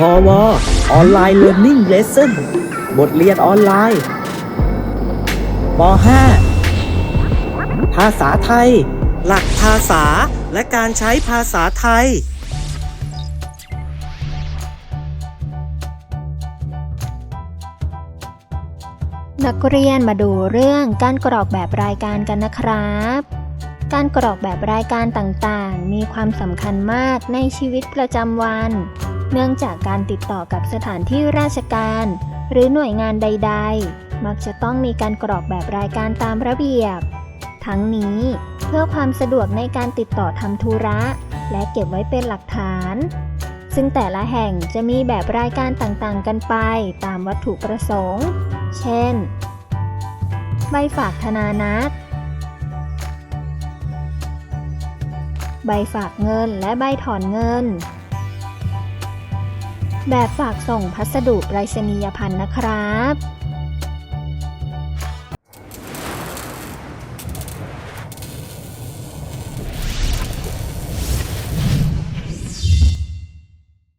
พอวออนไลน์เรียน i ิ g เลส s o n บทเรียนออนไลน์ป .5 ภาษาไทย หลักภาษาและการใช้ภาษาไทย นักเรียนมาดูเรื่องการกรอกแบบรายการกันนะครับ การกรอกแบบรายการต่างๆ มีความสำคัญมากในชีวิตประจำวัน เนื่องจากการติดต่อกับสถานที่ราชการ หรือหน่วยงานใด ๆ มักจะต้องมีการกรอกแบบรายการตามระเบียบ ทั้งนี้เพื่อความสะดวกในการติดต่อทำธุระ และเก็บไว้เป็นหลักฐาน ซึ่งแต่ละแห่งจะมีแบบรายการต่างๆ กันไปตามวัตถุประสงค์ เช่น ใบฝากธนานัตใบฝากเงินและใบถอนเงิน แบบฝากส่งพัสดุไปรษณียพันธ์นะครับ